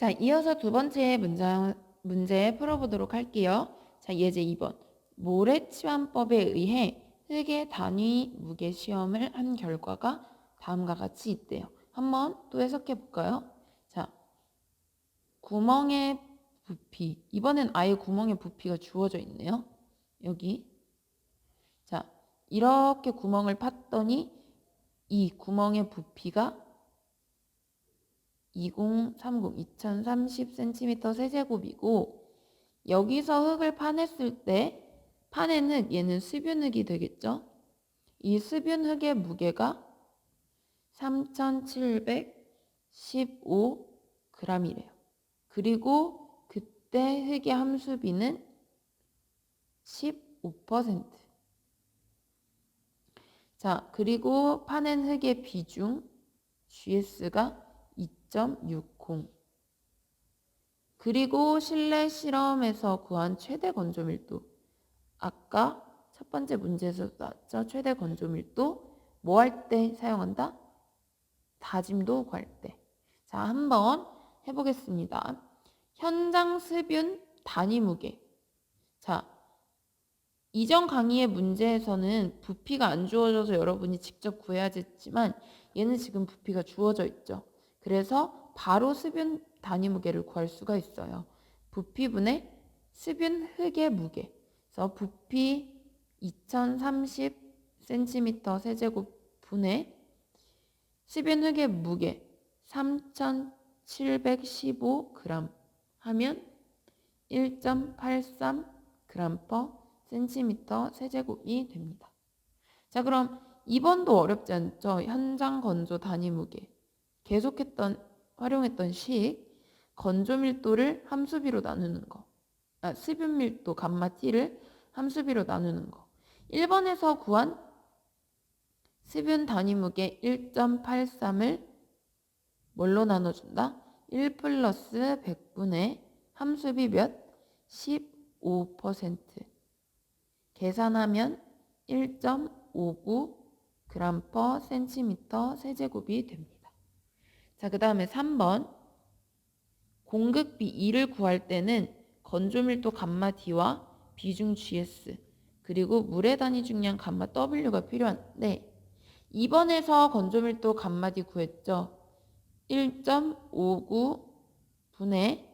자, 이어서 두 번째 문장, 문제 풀어보도록 할게요. 자, 예제 2번. 모래치환법에 의해 흙의 단위 무게 시험을 한 결과가 다음과 같이 있대요. 한번 또 해석해 볼까요? 자, 구멍의 부피. 이번엔 아예 구멍의 부피가 주어져 있네요. 여기. 자, 이렇게 구멍을 팠더니 이 구멍의 부피가 2030, 2030cm 세제곱이고 여기서 흙을 파냈을 때 파낸 흙, 얘는 수분 흙이 되겠죠? 이 수분 흙의 무게가 3715g이래요. 그리고 그때 흙의 함수비는 15%. 자, 그리고 파낸 흙의 비중 GS가 2.60. 그리고 실내 실험에서 구한 최대 건조 밀도. 아까 첫 번째 문제에서 나왔죠. 최대 건조 밀도. 뭐 할 때 사용한다? 다짐도 구할 때. 자, 한번 해보겠습니다. 현장 습윤 단위 무게. 자, 이전 강의의 문제에서는 부피가 안 주어져서 여러분이 직접 구해야지 했지만 얘는 지금 부피가 주어져 있죠. 그래서 바로 습윤 단위 무게를 구할 수가 있어요. 부피분의 습윤 흙의 무게. 그래서 부피 2030cm 세제곱 분의 습윤 흙의 무게 3715g 하면 1.83g per cm 세제곱이 됩니다. 자 그럼 2번도 어렵지 않죠? 현장 건조 단위 무게. 계속했던 활용했던 식 건조 밀도를 함수비로 나누는 거. 아, 수분 밀도 감마 t를 함수비로 나누는 거. 1번에서 구한 수분 단위 무게 1.83을 뭘로 나눠준다? 1 플러스 100분의 함수비 몇? 15% 계산하면 1.59 g per cm 세제곱이 됩니다. 자, 그 다음에 3번 공급비 2를 구할 때는 건조밀도 감마 D와 비중 GS 그리고 물의 단위 중량 감마 W가 필요한데 2번에서 건조밀도 감마 D 구했죠. 1.59 분의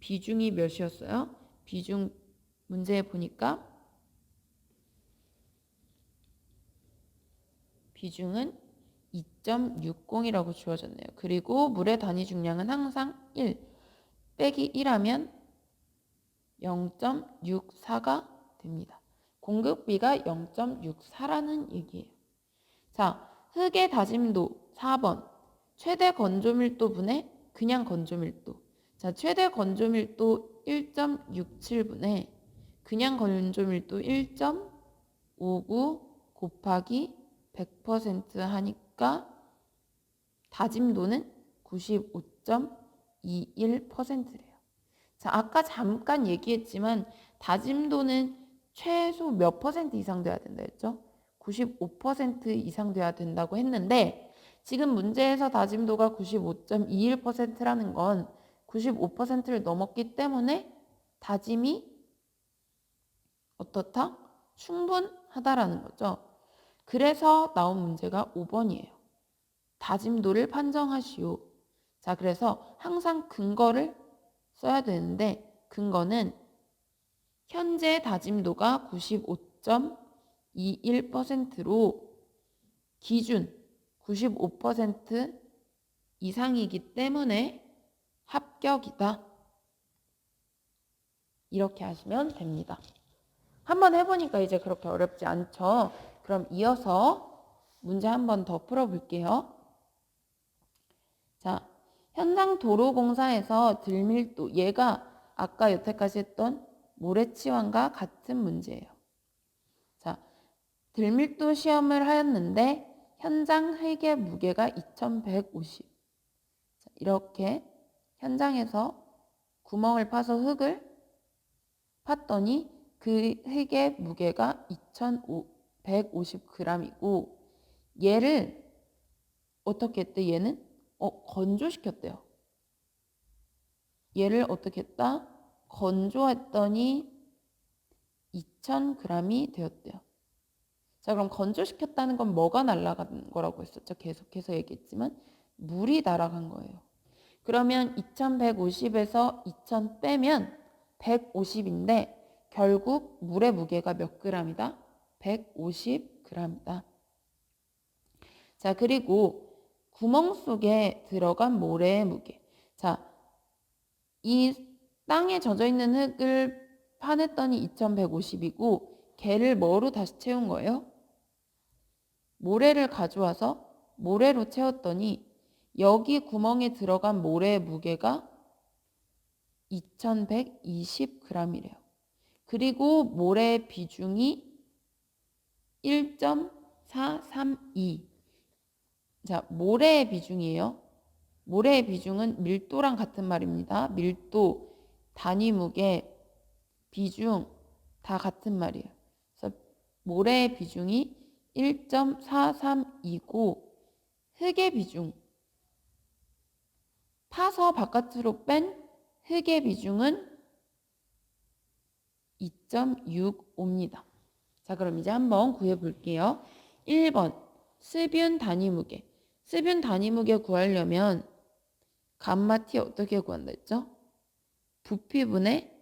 비중이 몇이었어요? 비중 문제에 보니까 비중은 2.60이라고 주어졌네요. 그리고 물의 단위 중량은 항상 1 빼기 1하면 0.64가 됩니다. 공급비가 0.64라는 얘기예요. 자, 흙의 다짐도 4번 최대 건조밀도 분의 그냥 건조밀도 자, 최대 건조밀도 1.67분의 그냥 건조밀도 1.59 곱하기 100% 하니까 다짐도는 95.21%래요. 자, 아까 잠깐 얘기했지만 다짐도는 최소 몇 퍼센트 이상 돼야 된다 했죠? 95% 이상 돼야 된다고 했는데 지금 문제에서 다짐도가 95.21%라는 건 95%를 넘었기 때문에 다짐이 어떻다? 충분하다라는 거죠. 그래서 나온 문제가 5번이에요. 다짐도를 판정하시오. 자, 그래서 항상 근거를 써야 되는데 근거는 현재 다짐도가 95.21%로 기준 95% 이상이기 때문에 합격이다. 이렇게 하시면 됩니다. 한번 해보니까 이제 그렇게 어렵지 않죠? 그럼 이어서 문제 한 번 더 풀어볼게요. 자, 현장 도로공사에서 들밀도, 얘가 아까 여태까지 했던 모래치환과 같은 문제예요. 자, 들밀도 시험을 하였는데 현장 흙의 무게가 2150. 자, 이렇게 현장에서 구멍을 파서 흙을 팠더니 그 흙의 무게가 2150g이고 얘를 어떻게 했대 얘는? 어, 건조시켰대요. 얘를 어떻게 했다? 건조했더니 2000g이 되었대요. 자, 그럼 건조시켰다는 건 뭐가 날아간 거라고 했었죠? 계속해서 얘기했지만 물이 날아간 거예요. 그러면 2150에서 2000 빼면 150인데 결국 물의 무게가 몇 g이다? 150g이다. 자, 그리고 구멍 속에 들어간 모래의 무게. 자, 이 땅에 젖어 있는 흙을 파냈더니 2150이고 걔를 뭐로 다시 채운 거예요? 모래를 가져와서 모래로 채웠더니 여기 구멍에 들어간 모래의 무게가 2120g이래요. 그리고 모래의 비중이 1.432. 자, 모래의 비중이에요. 모래의 비중은 밀도랑 같은 말입니다. 밀도, 단위 무게, 비중 다 같은 말이에요. 그래서 모래의 비중이 1.432고 흙의 비중 파서 바깥으로 뺀 흙의 비중은 2.65입니다. 자, 그럼 이제 한번 구해 볼게요. 1번 스뷴 단위 무게. 스뷴 단위 무게 구하려면 감마 t 어떻게 구한다 했죠? 부피분의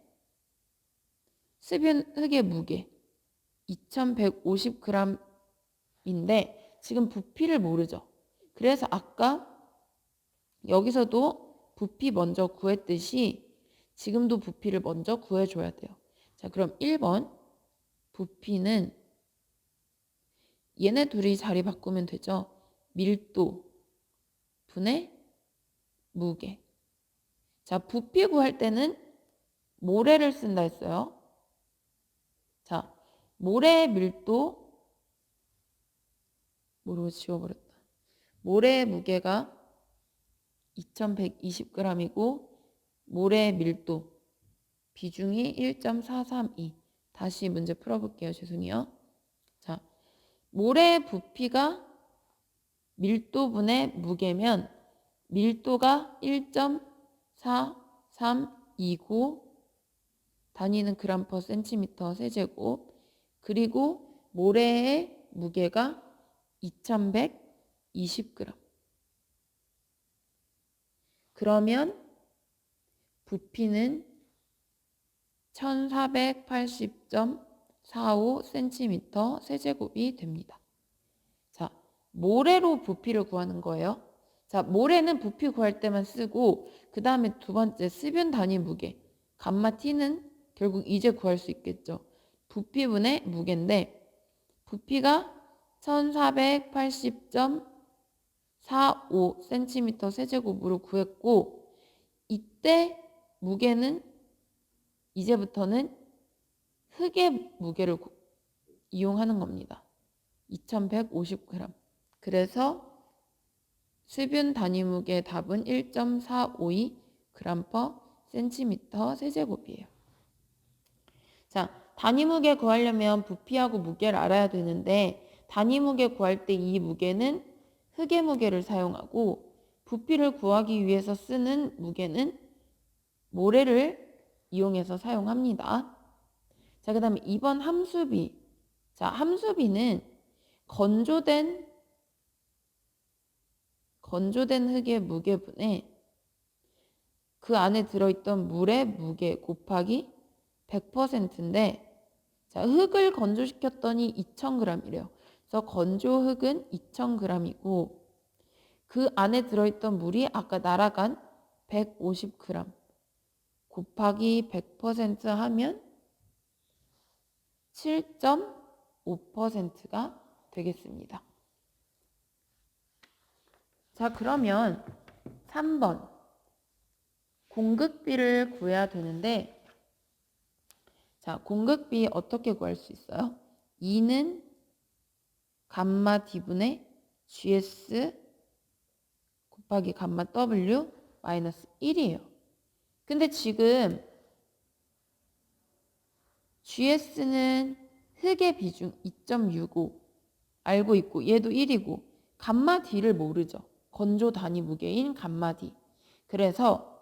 스뷴 흙의 무게 2150g인데 지금 부피를 모르죠. 그래서 아까 여기서도 부피 먼저 구했듯이 지금도 부피를 먼저 구해줘야 돼요. 자, 그럼 1번 부피는 얘네 둘이 자리 바꾸면 되죠. 밀도 분의 무게. 자, 부피 구할 때는 모래를 쓴다 했어요. 자, 모래의 밀도 모르고 지워버렸다. 모래의 무게가 2120g이고 모래의 밀도 비중이 1.432. 다시 문제 풀어볼게요. 죄송해요. 자, 모래의 부피가 밀도분의 무게면 밀도가 1.432고 단위는 그람 퍼 센티미터 세제곱 그리고 모래의 무게가 2120g 그러면 부피는 1480.45cm 세제곱이 됩니다. 자, 모래로 부피를 구하는 거예요. 자, 모래는 부피 구할 때만 쓰고 그 다음에 두 번째 스뷴 단위 무게 감마 t는 결국 이제 구할 수 있겠죠. 부피분의 무게인데 부피가 1480.45cm 세제곱으로 구했고 이때 무게는 이제부터는 흙의 무게를 이용하는 겁니다. 2150g. 그래서 수분 단위 무게 답은 1.452 g per cm 세제곱이에요. 자, 단위 무게 구하려면 부피하고 무게를 알아야 되는데 단위 무게 구할 때 이 무게는 흙의 무게를 사용하고 부피를 구하기 위해서 쓰는 무게는 모래를 이용해서 사용합니다. 자, 그 다음에 2번 함수비. 자, 함수비는 건조된 건조된 흙의 무게분에 그 안에 들어있던 물의 무게 곱하기 100%인데 자, 흙을 건조시켰더니 2000g이래요. 그래서 건조 흙은 2000g이고 그 안에 들어있던 물이 아까 날아간 150g 곱하기 100% 하면 7.5%가 되겠습니다. 자, 그러면 3번 공급비를 구해야 되는데 자, 공급비 어떻게 구할 수 있어요? 2는 감마 D분의 GS 곱하기 감마 W 마이너스 1이에요. 근데 지금 GS는 흙의 비중 2.65 알고 있고 얘도 1이고 감마 D를 모르죠. 건조 단위 무게인 감마 D. 그래서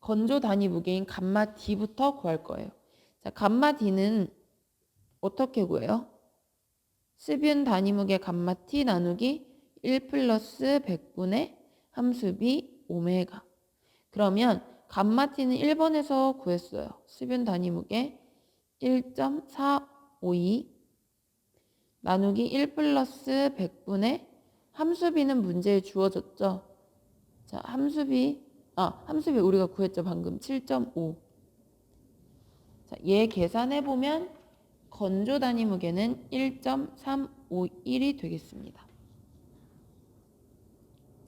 건조 단위 무게인 감마 D부터 구할 거예요. 자, 감마 D는 어떻게 구해요? 수변 단위 무게 감마 T 나누기 1 플러스 100분의 함수비 오메가. 그러면 감마 T는 1번에서 구했어요. 수변 단위 무게 1.452 나누기 1 플러스 100분의 함수비는 문제에 주어졌죠. 자, 함수비, 아, 함수비 우리가 구했죠. 방금 7.5. 자, 얘 계산해 보면 건조 단위 무게는 1.351이 되겠습니다.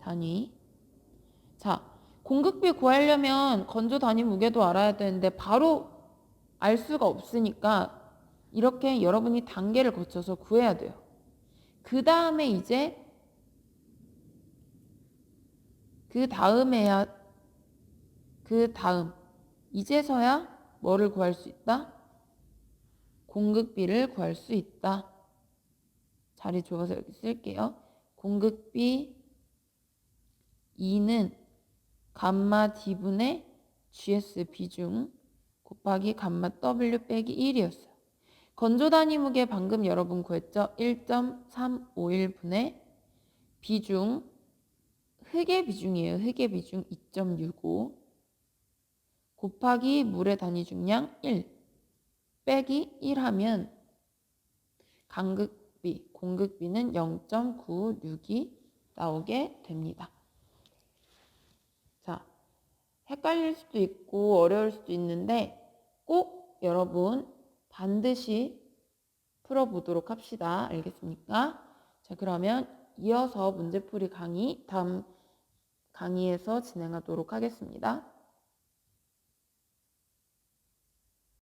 단위. 자, 공급비 구하려면 건조 단위 무게도 알아야 되는데 바로 알 수가 없으니까 이렇게 여러분이 단계를 거쳐서 구해야 돼요. 그 다음에 이제 그 다음에야 그 다음 이제서야 뭐를 구할 수 있다? 공급비를 구할 수 있다. 자리 좁아서 여기 쓸게요. 공급비 2는 감마 D분의 GS 비중 곱하기 감마 W 빼기 1이었어요. 건조 단위 무게 방금 여러분 구했죠? 1.351분의 비중 흙의 비중이에요. 흙의 비중 2.65 곱하기 물의 단위 중량 1 빼기 1 하면 간극비, 공급비는 0.962 나오게 됩니다. 자, 헷갈릴 수도 있고 어려울 수도 있는데 꼭 여러분 반드시 풀어보도록 합시다. 알겠습니까? 자, 그러면 이어서 문제풀이 강의 다음 강의에서 진행하도록 하겠습니다.